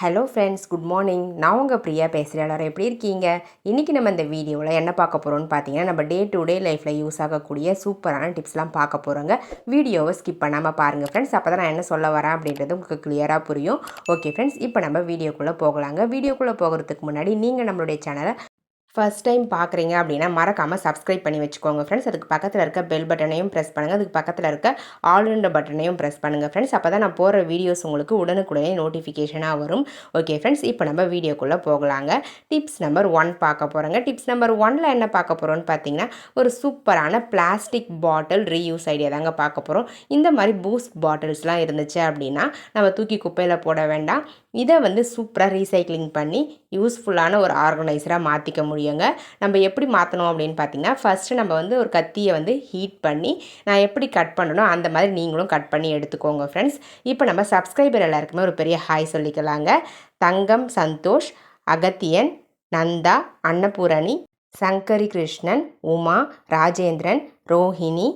Hello friends good morning நான் உங்கள் பிரியா பேசுகிறேன் எல்லோரும் எப்படி இருக்கீங்க? இன்றைக்கி நம்ம இந்த வீடியோவில் என்ன பார்க்க போகிறோம்னு பார்த்தீங்கன்னா நம்ம டே டு டே லைஃப்பில் யூஸ் ஆகக்கூடிய சூப்பரான டிப்ஸ்லாம் பார்க்க போகிறோங்க வீடியோவை ஸ்கிப் பண்ணாமல் பாருங்கள் ஃப்ரெண்ட்ஸ் அப்போ தான் நான் என்ன சொல்ல வரேன் அப்படின்றது உங்களுக்கு கிளியராக புரியும். ஓகே ஃப்ரெண்ட்ஸ் இப்போ நம்ம வீடியோக்குள்ளே போகலாங்க. வீடியோக்குள்ளே போகிறதுக்கு முன்னாடி நீங்கள் நம்மளுடைய சேனலை ஃபர்ஸ்ட் டைம் பார்க்குறீங்க அப்படின்னா மறக்காமல் சப்ஸ்கிரைப் பண்ணி வச்சுக்கோங்க ஃப்ரெண்ட்ஸ் அதுக்கு பக்கத்தில் இருக்க பெல் பட்டனையும் ப்ரெஸ் பண்ணுங்கள் அதுக்கு பக்கத்தில் இருக்க ஆல்ரெண்ட் பட்டனையும் ப்ரெஸ் பண்ணுங்கள் ஃப்ரெண்ட்ஸ் அப்போ தான் நான் போகிற வீடியோஸ் உங்களுக்கு உடனுக்குடனே நோட்டிஃபிகேஷனாக வரும். ஓகே ஃப்ரெண்ட்ஸ் இப்போ நம்ம வீடியோக்குள்ளே போகலாங்க. டிப்ஸ் நம்பர் ஒன் பார்க்க போகிறோங்க டிப்ஸ் நம்பர் ஒனில் என்ன பார்க்க போகிறோன்னு பார்த்தீங்கன்னா ஒரு சூப்பரான பிளாஸ்டிக் பாட்டில் ரீயூஸ் ஐடியா தாங்க பார்க்க போகிறோம் இந்த மாதிரி பூஸ்ட் பாட்டில்ஸ்லாம் இருந்துச்சு அப்படின்னா நம்ம தூக்கி குப்பையில் போட வேண்டாம். இதை வந்து சூப்பராக ரீசைக்ளிங் பண்ணி யூஸ்ஃபுல்லான ஒரு ஆர்கனைசராக மாற்றிக்க முடியுங்க. நம்ம எப்படி மாற்றணும் அப்படின்னு பார்த்தீங்கன்னா ஃபஸ்ட்டு நம்ம வந்து ஒரு கத்தியை வந்து ஹீட் பண்ணி நான் எப்படி கட் பண்ணணும் அந்த மாதிரி நீங்களும் கட் பண்ணி எடுத்துக்கோங்க ஃப்ரெண்ட்ஸ் இப்போ நம்ம சப்ஸ்கிரைபர் எல்லாருக்குமே ஒரு பெரிய ஹாய் சொல்லிக்கலாங்க. தங்கம் சந்தோஷ் அகத்தியன் நந்தா அன்னபூரணி சங்கரி கிருஷ்ணன் உமா ராஜேந்திரன் ரோஹிணி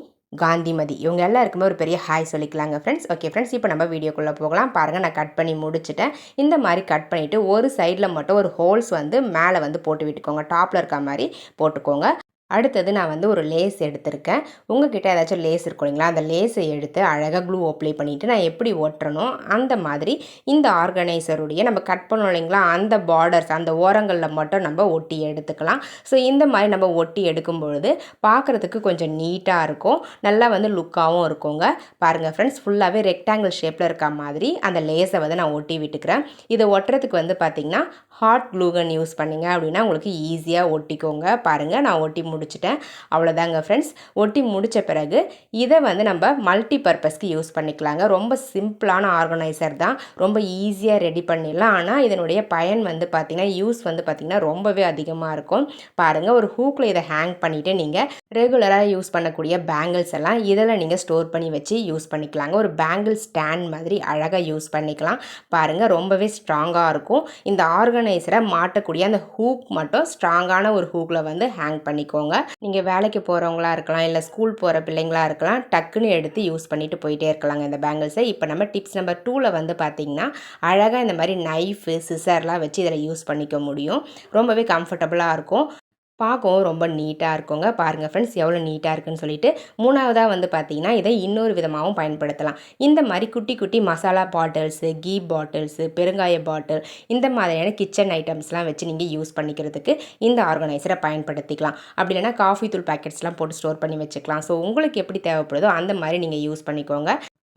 காந்திமதி. இவங்க எல்லாருக்குமே ஒரு பெரிய ஹாய் சொல்லிக்கலாங்க ஃப்ரெண்ட்ஸ் ஓகே ஃப்ரெண்ட்ஸ் இப்போ நம்ம வீடியோக்குள்ளே போகலாம். பாருங்கள் நான் கட் பண்ணி முடிச்சுட்டேன். இந்த மாதிரி கட் பண்ணிவிட்டு ஒரு சைடில் மட்டும் ஒரு ஹோல்ஸ் வந்து மேலே வந்து போட்டு விட்டுக்கோங்க. டாப்பில் இருக்க மாதிரி போட்டுக்கோங்க. அடுத்தது நான் வந்து ஒரு லேஸ் எடுத்திருக்கேன். உங்ககிட்ட ஏதாச்சும் லேஸ் இருக்கும் இல்லைங்களா? அந்த லேஸை எடுத்து அழகாக க்ளூ அப்ளை பண்ணிவிட்டு நான் எப்படி ஒட்டுறனோ அந்த மாதிரி இந்த ஆர்கனைசருடைய நம்ம கட் பண்ணோம் இல்லைங்களா? அந்த பார்டர்ஸ் அந்த ஓரங்களில் மட்டும் நம்ம ஒட்டி எடுத்துக்கலாம். ஸோ இந்த மாதிரி நம்ம ஒட்டி எடுக்கும் பொழுது பார்க்குறதுக்கு கொஞ்சம் நீட்டாக இருக்கும். நல்லா வந்து லுக்காகவும் இருக்குங்க. பாருங்கள் ஃப்ரெண்ட்ஸ் ஃபுல்லாகவே ரெக்டாங்கிள் ஷேப்பில் இருக்க மாதிரி அந்த லேஸை வந்து நான் ஒட்டி விட்டுக்கிறேன். இதை ஒட்டுறதுக்கு வந்து பார்த்திங்கன்னா ஹாட் க்ளூகன் யூஸ் பண்ணிங்க அப்படின்னா உங்களுக்கு ஈஸியாக ஒட்டிக்கோங்க. பாருங்கள் நான் ஒட்டி முடிச்சிட்டேன் அவ்வளோதாங்க ஃப்ரெண்ட்ஸ் ஒட்டி முடித்த பிறகு இதை வந்து நம்ம மல்டி பர்பஸ்க்கு யூஸ் பண்ணிக்கலாங்க. ரொம்ப சிம்பிளான ஆர்கனைசர் தான். ரொம்ப ஈஸியாக ரெடி பண்ணிடலாம். ஆனால் இதனுடைய பயன் வந்து பார்த்திங்கன்னா யூஸ் வந்து பார்த்திங்கன்னா ரொம்பவே அதிகமாக இருக்கும். பாருங்கள் ஒரு ஹூக்கில் இதை ஹேங் பண்ணிவிட்டு நீங்கள் ரெகுலராக யூஸ் பண்ணக்கூடிய பேங்கிள்ஸ் எல்லாம் இதில் நீங்கள் ஸ்டோர் பண்ணி வச்சு யூஸ் பண்ணிக்கலாங்க. ஒரு பேங்கிள் ஸ்டாண்ட் மாதிரி அழகாக யூஸ் பண்ணிக்கலாம். பாருங்கள் ரொம்பவே ஸ்ட்ராங்காக இருக்கும். இந்த ஆர்கனைசரை மாட்டக்கூடிய அந்த ஹூக் மட்டும் ஸ்ட்ராங்கான ஒரு ஹூக்கில் வந்து ஹேங் பண்ணிக்கோங்க. நீங்கள் வேலைக்கு போகிறவங்களா இருக்கலாம் இல்லை ஸ்கூல் போகிற பிள்ளைங்களா இருக்கலாம் டக்குன்னு எடுத்து யூஸ் பண்ணிட்டு போயிட்டே இருக்கலாங்க இந்த பேங்கிள்ஸை இப்போ நம்ம டிப்ஸ் நம்பர் டூவில் வந்து பார்த்திங்கன்னா அழகாக இந்த மாதிரி நைஃபு சிசர்லாம் வச்சு இதில் யூஸ் பண்ணிக்க முடியும். ரொம்பவே கம்ஃபர்டபுளாக இருக்கும். பார்க்கவும் ரொம்ப நீட்டாக இருக்குங்க. பாருங்கள் ஃப்ரெண்ட்ஸ் எவ்வளோ நீட்டாக இருக்குன்னு சொல்லிட்டு மூணாவதாக வந்து பார்த்தீங்கன்னா இதை இன்னொரு விதமாகவும் பயன்படுத்தலாம். இந்த மாதிரி குட்டி குட்டி மசாலா பாட்டில்ஸு கீ பாட்டில்ஸு பெருங்காய பாட்டில் இந்த மாதிரியான கிச்சன் ஐட்டம்ஸ்லாம் வச்சு நீங்கள் யூஸ் பண்ணிக்கிறதுக்கு இந்த ஆர்கனைசரை பயன்படுத்திக்கலாம். அப்படி இல்லைனா காஃபி தூள் பேக்கெட்ஸ்லாம் போட்டு ஸ்டோர் பண்ணி வச்சுக்கலாம். ஸோ உங்களுக்கு எப்படி தேவைப்படுதோ அந்த மாதிரி நீங்கள் யூஸ் பண்ணிக்கோங்க.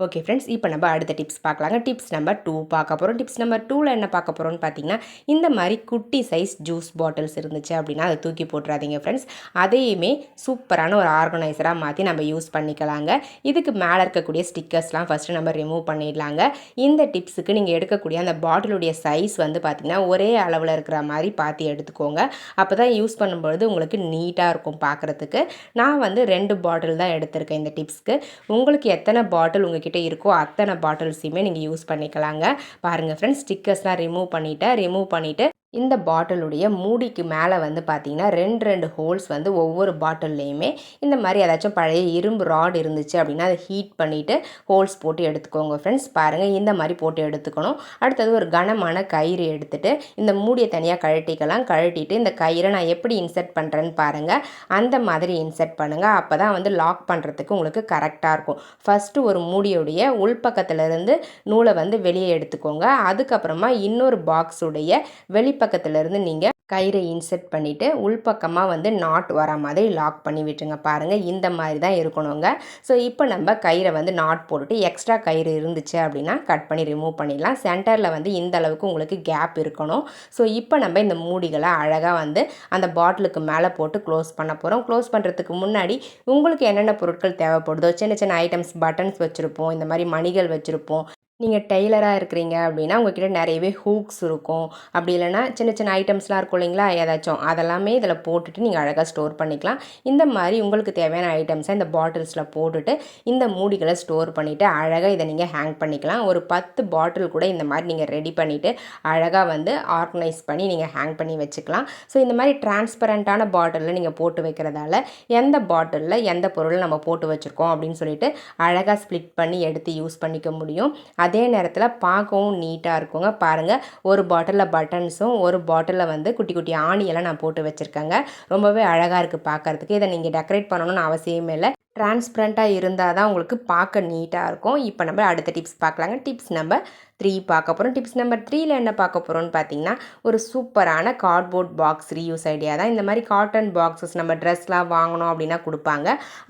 ஓகே ஃப்ரெண்ட்ஸ் இப்போ நம்ம அடுத்த டிப்ஸ் பார்க்கலாங்க. டிப்ஸ் நம்பர் டூ பார்க்க போகிறோம் டிப்ஸ் நம்பர் டூவில் என்ன பார்க்க போகிறோம்னு பார்த்தீங்கன்னா இந்த மாதிரி குட்டி சைஸ் ஜூஸ் பாட்டில்ஸ் இருந்துச்சு அப்படின்னா அதை தூக்கி போட்டுறாதீங்க ஃப்ரெண்ட்ஸ் அதையுமே சூப்பரான ஒரு ஆர்கனைசராக மாற்றி நம்ம யூஸ் பண்ணிக்கலாங்க. இதுக்கு மேலே இருக்கக்கூடிய ஸ்டிக்கர்ஸ்லாம் ஃபஸ்ட்டு நம்ம ரிமூவ் பண்ணிடலாங்க. இந்த டிப்ஸுக்கு நீங்கள் எடுக்கக்கூடிய அந்த பாட்டிலுடைய சைஸ் வந்து பார்த்திங்கன்னா ஒரே அளவில் இருக்கிற மாதிரி பார்த்து எடுத்துக்கோங்க. அப்போ தான் யூஸ் பண்ணும்பொழுது உங்களுக்கு நீட்டாக இருக்கும் பார்க்குறதுக்கு நான் வந்து ரெண்டு பாட்டில் தான் எடுத்திருக்கேன் இந்த டிப்ஸ்க்கு உங்களுக்கு எத்தனை பாட்டில் உங்கள் உங்ககிட்ட இருக்கோ அத்தனை பாட்டில்ஸையுமே நீங்கள் யூஸ் பண்ணிக்கலாங்க. பாருங்கள் ஃப்ரெண்ட்ஸ் ஸ்டிக்கர்ஸ்லாம் ரிமூவ் பண்ணிவிட்டேன் ரிமூவ் பண்ணிவிட்டு இந்த பாட்டிலுடைய மூடிக்கு மேலே வந்து பார்த்திங்கன்னா ரெண்டு ரெண்டு ஹோல்ஸ் வந்து ஒவ்வொரு பாட்டில்லையுமே இந்த மாதிரி ஏதாச்சும் பழைய இரும்பு ராட் இருந்துச்சு அப்படின்னா அதை ஹீட் பண்ணிவிட்டு ஹோல்ஸ் போட்டு எடுத்துக்கோங்க ஃப்ரெண்ட்ஸ் பாருங்கள் இந்த மாதிரி போட்டு எடுத்துக்கணும். அடுத்தது ஒரு கனமான கயிறு எடுத்துகிட்டு இந்த மூடியை தனியாக கழட்டிக்கலாம். கழட்டிட்டு இந்த கயிறை நான் எப்படி இன்சர்ட் பண்ணுறேன்னு பாருங்கள் அந்த மாதிரி இன்சர்ட் பண்ணுங்கள் அப்போ தான் வந்து லாக் பண்ணுறதுக்கு உங்களுக்கு கரெக்டாக இருக்கும். ஃபஸ்ட்டு ஒரு மூடியுடைய உள்பக்கத்துலேருந்து நூலை வந்து வெளியே எடுத்துக்கோங்க. அதுக்கப்புறமா இன்னொரு பாக்ஸுடைய வெளி பக்கத்துலேருந்து நீங்கள் கயிறை இன்செர்ட் பண்ணிவிட்டு உள்பக்கமாக வந்து நாட் வர மாதிரி லாக் பண்ணி விட்டுருங்க. பாருங்கள் இந்த மாதிரி தான் இருக்கணுங்க. ஸோ இப்போ நம்ம கயிறை வந்து நாட் போட்டுட்டு எக்ஸ்ட்ரா கயிறு இருந்துச்சு அப்படின்னா கட் பண்ணி ரிமூவ் பண்ணிடலாம். சென்டரில் வந்து இந்த அளவுக்கு உங்களுக்கு கேப் இருக்கணும். ஸோ இப்போ நம்ம இந்த மூடிகளை அழகாக வந்து அந்த பாட்டிலுக்கு மேலே போட்டு க்ளோஸ் பண்ண போகிறோம் க்ளோஸ் பண்ணுறதுக்கு முன்னாடி உங்களுக்கு என்னென்ன பொருட்கள் தேவைப்படுதோ சின்ன சின்ன ஐட்டம்ஸ் பட்டன்ஸ் வச்சுருப்போம் இந்த மாதிரி மணிகள் வச்சுருப்போம் நீங்கள் டெய்லராக இருக்கிறீங்க அப்படின்னா உங்ககிட்ட நிறையவே ஹூக்ஸ் இருக்கும். அப்படி இல்லைனா சின்ன சின்ன ஐட்டம்ஸ்லாம் இருக்கும் இல்லைங்களா ஏதாச்சும். அதெல்லாமே இதில் போட்டுட்டு நீங்கள் அழகாக ஸ்டோர் பண்ணிக்கலாம். இந்த மாதிரி உங்களுக்கு தேவையான ஐட்டம்ஸை இந்த பாட்டில்ஸில் போட்டுட்டு இந்த மூடிகளை ஸ்டோர் பண்ணிவிட்டு அழகாக இதை நீங்கள் ஹேங் பண்ணிக்கலாம். ஒரு பத்து பாட்டில் கூட இந்த மாதிரி நீங்கள் ரெடி பண்ணிவிட்டு அழகாக வந்து ஆர்கனைஸ் பண்ணி நீங்கள் ஹேங் பண்ணி வச்சுக்கலாம். ஸோ இந்த மாதிரி டிரான்ஸ்பரண்ட்டான பாட்டிலில் நீங்கள் போட்டு வைக்கிறதால எந்த பாட்டிலில் எந்த பொருளை நம்ம போட்டு வச்சுருக்கோம் அப்படின்னு சொல்லிட்டு அழகாக ஸ்ப்ளிட் பண்ணி எடுத்து யூஸ் பண்ணிக்க முடியும். அதே நேரத்தில் பார்க்கவும் நீட்டாக இருக்குங்க. பாருங்கள் ஒரு பாட்டிலில் பட்டன்ஸும் ஒரு பாட்டிலில் வந்து குட்டி குட்டி ஆணியெல்லாம் நான் போட்டு வச்சுருக்கேங்க. ரொம்பவே அழகாக இருக்குது பார்க்குறதுக்கு. இதை நீங்கள் டெக்கரேட் பண்ணணும்னு அவசியமே இல்லை. டிரான்ஸ்பரண்ட்டாக இருந்தால் தான் உங்களுக்கு பார்க்க நீட்டாக இருக்கும். இப்போ நம்ம அடுத்த டிப்ஸ் பார்க்கலாங்க. டிப்ஸ் நம்ம த்ரீ பார்க்க போகிறோம் டிப்ஸ் நம்பர் த்ரீயில் என்ன பார்க்க போகிறோம்னு பார்த்தீங்கன்னா ஒரு சூப்பரான கார்ட்போர்ட் பாக்ஸ் ரீயூஸ் ஐடியா தான். இந்த மாதிரி காட்டன் பாக்ஸஸ் நம்ம ட்ரெஸ்லாம் வாங்கணும் அப்படின்னா கொடுப்பாங்க.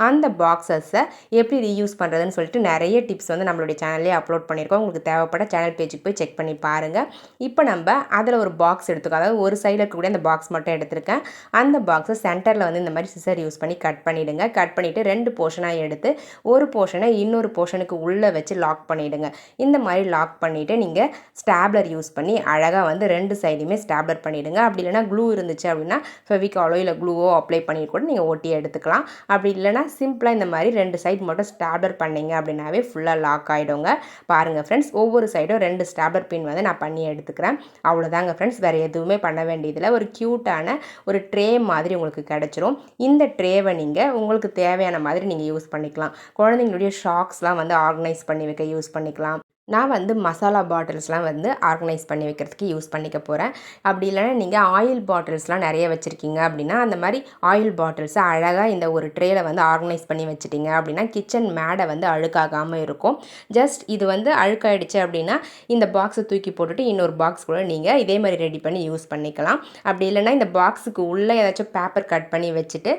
அந்த பாக்ஸஸை எப்படி ரீயூஸ் பண்ணுறதுன்னு சொல்லிட்டு நிறைய டிப்ஸ் வந்து நம்மளுடைய சேனல்லே அப்லோட் பண்ணியிருக்கோம். உங்களுக்கு தேவைப்பட சேனல் பேஜுக்கு போய் செக் பண்ணி பாருங்கள் இப்போ நம்ம அதில் ஒரு பாக்ஸ் எடுத்துக்கோ அதாவது ஒரு சைடில் இருக்கக்கூடிய அந்த பாக்ஸ் மட்டும் எடுத்திருக்கேன். அந்த பாக்ஸை சென்டரில் வந்து இந்த மாதிரி சிசர் யூஸ் பண்ணி கட் பண்ணிவிடுங்க கட் பண்ணிவிட்டு ரெண்டு போர்ஷனாக எடுத்து ஒரு போர்ஷனை இன்னொரு போர்ஷனுக்கு உள்ளே வச்சு லாக் பண்ணிவிடுங்க இந்த மாதிரி லாக் பண்ணி பண்ணிவிட்டு நீங்கள் ஸ்டாப்லர் யூஸ் பண்ணி அழகாக வந்து ரெண்டு சைடுமே ஸ்டாப்லர் பண்ணிவிடுங்க அப்படி இல்லைனா க்ளூ இருந்துச்சு அப்படின்னா ஃபெவிகாலோ இல்லை க்ளூவோ அப்ளை பண்ணி கூட நீங்கள் ஒட்டி எடுத்துக்கலாம். அப்படி இல்லைனா சிம்பிளாக இந்த மாதிரி ரெண்டு சைடு மட்டும் ஸ்டாப்லர் பண்ணிங்க அப்படின்னாவே ஃபுல்லாக லாக் ஆகிடுங்க பாருங்கள் ஃப்ரெண்ட்ஸ் ஒவ்வொரு சைடும் ரெண்டு ஸ்டாப்லர் பின் வந்து நான் பண்ணி எடுத்துக்கிறேன். அவ்வளோதாங்க ஃப்ரெண்ட்ஸ் வேறு எதுவுமே பண்ண வேண்டியதில்லை. ஒரு க்யூட்டான ஒரு ட்ரே மாதிரி உங்களுக்கு கிடச்சிரும். இந்த ட்ரேவை நீங்கள் உங்களுக்கு தேவையான மாதிரி நீங்கள் யூஸ் பண்ணிக்கலாம். குழந்தைங்களுடைய ஷாக்ஸ்லாம் வந்து ஆர்கனைஸ் பண்ணி வைக்க யூஸ் பண்ணிக்கலாம். நான் வந்து மசாலா பாட்டில்ஸ்லாம் வந்து ஆர்கனைஸ் பண்ணி வைக்கிறதுக்கு யூஸ் பண்ணிக்க போகிறேன் அப்படி இல்லைனா நீங்கள் ஆயில் பாட்டில்ஸ்லாம் நிறைய வச்சுருக்கீங்க அப்படின்னா அந்த மாதிரி ஆயில் பாட்டில்ஸை அழகாக இந்த ஒரு ட்ரேயில் வந்து ஆர்கனைஸ் பண்ணி வச்சுட்டிங்க அப்படின்னா கிச்சன் மேடை வந்து அழுக்காகாமல் இருக்கும். ஜஸ்ட் இது வந்து அழுக்காயிடுச்சு அப்படின்னா இந்த பாக்ஸை தூக்கி போட்டுட்டு இன்னொரு பாக்ஸ் கூட நீங்கள் இதே மாதிரி ரெடி பண்ணி யூஸ் பண்ணிக்கலாம். அப்படி இல்லைனா இந்த பாக்ஸுக்கு உள்ளே ஏதாச்சும் பேப்பர் கட் பண்ணி வச்சுட்டு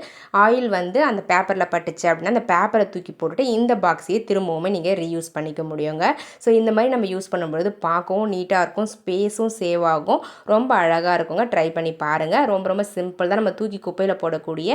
ஆயில் வந்து அந்த பேப்பரில் பட்டுச்சு அப்படின்னா அந்த பேப்பரை தூக்கி போட்டுட்டு இந்த பாக்ஸையே திரும்பவுமே நீங்கள் ரீயூஸ் பண்ணிக்க முடியுங்க. ஸோ இந்த மாதிரி நம்ம யூஸ் பண்ணும்பொழுது பார்க்கவும் நீட்டாக இருக்கும் ஸ்பேஸும் சேவ் ஆகும். ரொம்ப அழகாக இருக்குங்க. ட்ரை பண்ணி பாருங்கள் ரொம்ப ரொம்ப சிம்பிள் தான். நம்ம தூக்கி குப்பையில் போடக்கூடிய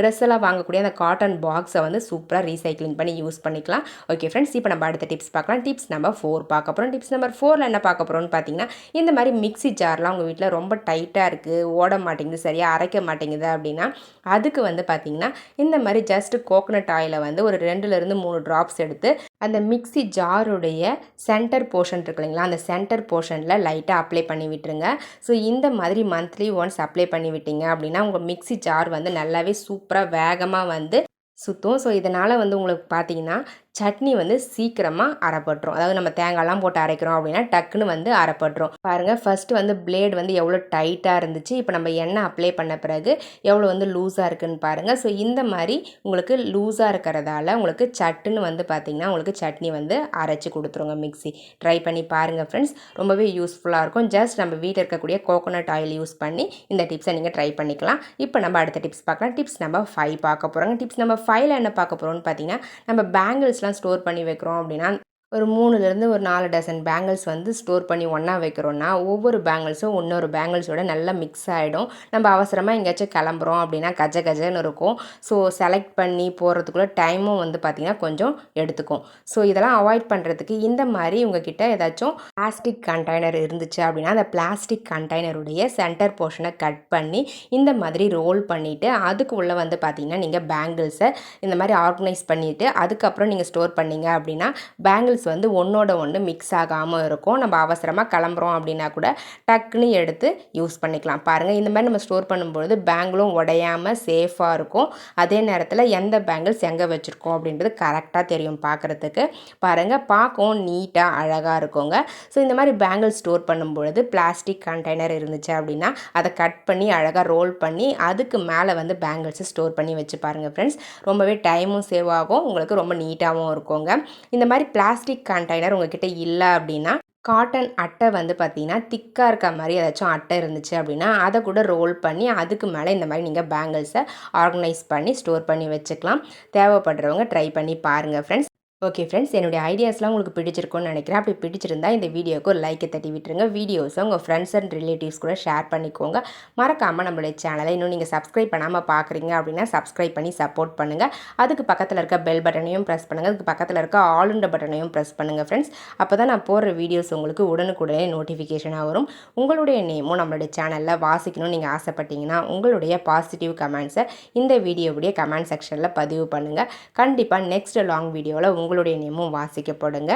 ட்ரெஸ் எல்லாம் வாங்கக்கூடிய அந்த காட்டன் பாக்ஸை வந்து சூப்பராக ரீசைக்ளிங் பண்ணி யூஸ் பண்ணிக்கலாம். ஓகே ஃப்ரெண்ட்ஸ் இப்போ நம்ம அடுத்த டிப்ஸ் பார்க்கலாம். டிப்ஸ் நம்பர் ஃபோர் பார்க்க போகிறோம் டிப்ஸ் நம்பர் ஃபோரில் என்ன பார்க்க போகிறோம்னு பார்த்தீங்கன்னா இந்த மாதிரி மிக்ஸி ஜார்லாம் உங்கள் வீட்டில் ரொம்ப டைட்டாக இருக்குது ஓட மாட்டேங்குது சரியாக அரைக்க மாட்டேங்குது அப்படின்னா அதுக்கு வந்து பார்த்தீங்கன்னா இந்த மாதிரி ஜஸ்ட் கோகனட் ஆயிலை வந்து ஒரு ரெண்டுலேருந்து மூணு ட்ராப்ஸ் எடுத்து அந்த மிக்ஸி ஜாருடைய சென்டர் போர்ஷன் இருக்கு இல்லைங்களா அந்த சென்டர் போர்ஷனில் லைட்டாக அப்ளை பண்ணி விட்டுருங்க. ஸோ இந்த மாதிரி மந்த்லி ஒன்ஸ் அப்ளை பண்ணி விட்டீங்க அப்படின்னா உங்கள் மிக்ஸி ஜார் வந்து நல்லாவே சூப்பராக வேகமாக வந்து சுற்றும் ஸோ இதனால் வந்து உங்களுக்கு பார்த்தீங்கன்னா சட்னி வந்து சீக்கிரமாக அரைப்பட்டுரும். அதாவது நம்ம தேங்காய்லாம் போட்டு அரைக்கிறோம் அப்படின்னா டக்குன்னு வந்து அரைப்பட்டுரும். பாருங்கள் ஃபஸ்ட்டு வந்து பிளேட் வந்து எவ்வளோ டைட்டாக இருந்துச்சு. இப்போ நம்ம எண்ணெய் அப்ளை பண்ண பிறகு எவ்வளோ வந்து லூஸாக இருக்குதுன்னு பாருங்கள் ஸோ இந்த மாதிரி உங்களுக்கு லூஸாக இருக்கிறதால உங்களுக்கு சட்டுன்னு வந்து பார்த்திங்கன்னா உங்களுக்கு சட்னி வந்து அரைச்சி கொடுத்துருங்க மிக்ஸி ட்ரை பண்ணி பாருங்கள் ஃப்ரெண்ட்ஸ் ரொம்பவே யூஸ்ஃபுல்லாக இருக்கும். ஜஸ்ட் நம்ம வீட்டில் இருக்கக்கூடிய கோகோனட் ஆயில் யூஸ் பண்ணி இந்த டிப்ஸை நீங்கள் ட்ரை பண்ணிக்கலாம். இப்போ நம்ம அடுத்த டிப்ஸ் பார்க்கலாம். டிப்ஸ் நம்ம ஃபைவ் பார்க்க போகிறோங்க டிப்ஸ் நம்ம ஃபைவ்ல என்ன பார்க்க போகிறோம்னு பார்த்தீங்கன்னா நம்ம பேங்கிள்ஸ்லாம் ஸ்டோர் பண்ணி வைக்கிறோம் அப்படின்னா ஒரு மூணுலேருந்து ஒரு நாலு டசன் பேங்கிள்ஸ் வந்து ஸ்டோர் பண்ணி ஒன்றா வைக்கிறோன்னா ஒவ்வொரு பேங்கிள்ஸும் இன்னொரு பேங்கிள்ஸோட நல்லா மிக்ஸ் ஆகிடும் நம்ம அவசரமாக எங்கேயாச்சும் கிளம்புறோம் அப்படின்னா கஜ கஜன்னு இருக்கும். ஸோ செலக்ட் பண்ணி போகிறதுக்குள்ளே டைமும் வந்து பார்த்திங்கன்னா கொஞ்சம் எடுத்துக்கும். ஸோ இதெல்லாம் அவாய்ட் பண்ணுறதுக்கு இந்த மாதிரி உங்ககிட்ட ஏதாச்சும் பிளாஸ்டிக் கண்டெய்னர் இருந்துச்சு அப்படின்னா அந்த பிளாஸ்டிக் கண்டெய்னருடைய சென்டர் போர்ஷனை கட் பண்ணி இந்த மாதிரி ரோல் பண்ணிவிட்டு அதுக்கு உள்ளே வந்து பார்த்திங்கன்னா நீங்கள் பேங்கிள்ஸை இந்த மாதிரி ஆர்கனைஸ் பண்ணிவிட்டு அதுக்கப்புறம் நீங்கள் ஸ்டோர் பண்ணீங்க அப்படின்னா பேங்கிள்ஸ் வெஜிடபிள்ஸ் வந்து ஒன்றோட ஒன்று மிக்ஸ் ஆகாமல் இருக்கும். நம்ம அவசரமாக கிளம்புறோம் அப்படின்னா கூட டக்குன்னு எடுத்து யூஸ் பண்ணிக்கலாம். பாருங்கள் இந்த மாதிரி நம்ம ஸ்டோர் பண்ணும்பொழுது பேங்கிளும் உடையாமல் சேஃபாக இருக்கும். அதே நேரத்தில் எந்த பேங்கிள்ஸ் எங்கே வச்சுருக்கோம் அப்படின்றது கரெக்டாக தெரியும் பார்க்குறதுக்கு பாருங்கள் பார்க்கவும் நீட்டாக அழகாக இருக்குங்க. ஸோ இந்த மாதிரி பேங்கிள் ஸ்டோர் பண்ணும்பொழுது பிளாஸ்டிக் கண்டெய்னர் இருந்துச்சு அப்படின்னா அதை கட் பண்ணி அழகாக ரோல் பண்ணி அதுக்கு மேலே வந்து பேங்கிள்ஸை ஸ்டோர் பண்ணி வச்சு பாருங்கள் ஃப்ரெண்ட்ஸ் ரொம்பவே டைமும் சேவ் ஆகும். உங்களுக்கு ரொம்ப நீட்டாகவும் இருக்குங்க. இந்த மாதிரி பிளாஸ்டிக் பிளாஸ்டிக் கண்டெய்னர் உங்ககிட்ட இல்லை அப்படின்னா காட்டன் அட்டை வந்து பார்த்திங்கன்னா திக்காக இருக்க மாதிரி ஏதாச்சும் அட்டை இருந்துச்சு அப்படின்னா அதை கூட ரோல் பண்ணி அதுக்கு மேலே இந்த மாதிரி நீங்கள் பேங்கிள்ஸை ஆர்கனைஸ் பண்ணி ஸ்டோர் பண்ணி வச்சுக்கலாம். தேவைப்படுறவங்க ட்ரை பண்ணி பாருங்கள் ஃப்ரெண்ட்ஸ் ஓகே ஃப்ரெண்ட்ஸ் என்னுடைய ஐடியாஸ்லாம் உங்களுக்கு பிடிச்சிருக்கும்னு நினைக்கிறேன். அப்படி பிடிச்சிருந்தா இந்த வீடியோக்கு ஒரு லைக்கை தட்டி விட்டுருங்க. வீடியோஸை உங்கள் ஃப்ரெண்ட்ஸ் அண்ட் ரிலேட்டிவ்ஸ் கூட ஷேர் பண்ணிக்கோங்க. மறக்காமல் நம்மளுடைய சேனலை இன்னும் நீங்கள் சப்ஸ்கிரைப் பண்ணாமல் பார்க்குறீங்க அப்படின்னா சப்ஸ்கிரைப் பண்ணி சப்போர்ட் பண்ணுங்கள் அதுக்கு பக்கத்தில் இருக்க பெல் பட்டனையும் ப்ரெஸ் பண்ணுங்கள் அதுக்கு பக்கத்தில் இருக்க ஆளுண்ட பட்டனையும் ப்ரெஸ் பண்ணுங்கள் ஃப்ரெண்ட்ஸ் அப்போ தான் நான் போடுற வீடியோஸ் உங்களுக்கு உடனுக்குடனே நோட்டிஃபிகேஷனாக வரும். உங்களுடைய நேமும் நம்மளுடைய சேனலில் வாசிக்கணும்னு நீங்கள் ஆசைப்பட்டீங்கன்னா உங்களுடைய பாசிட்டிவ் கமெண்ட்ஸை இந்த வீடியோவுடைய கமெண்ட் செக்ஷனில் பதிவு பண்ணுங்கள் கண்டிப்பாக நெக்ஸ்ட் லாங் வீடியோவில் உங்களுடைய நேமும் வாசிக்கப்படுங்க.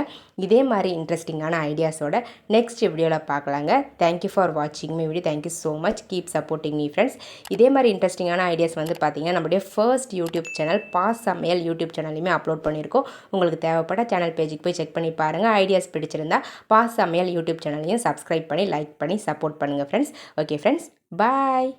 இதே மாதிரி இன்ட்ரெஸ்டிங்கான ஐடியாஸோட நெக்ஸ்ட் வீடியோவில் பார்க்கலாங்க. தேங்க்யூ ஃபார் வாட்சிங் me video thank you so much keep supporting me friends இதே மாதிரி இன்ட்ரெஸ்டிங்கான ஐடியாஸ் வந்து பார்த்தீங்கன்னா நம்முடைய ஃபர்ஸ்ட் யூடியூப் சேனல் பாஸ் சமையல் யூடியூப் சேனல்லையுமே அப்லோட் பண்ணியிருக்கோம். உங்களுக்கு தேவைப்பட்ட சேனல் பேஜுக்கு போய் செக் பண்ணி பாருங்கள் ஐடியாஸ் பிடிச்சிருந்தா பாஸ் சமையல் யூடியூப் சேனலையும் சப்ஸ்கிரைப் பண்ணி லைக் பண்ணி சப்போர்ட் பண்ணுங்கள் ஃப்ரெண்ட்ஸ் ஓகே ஃப்ரெண்ட்ஸ் பாய்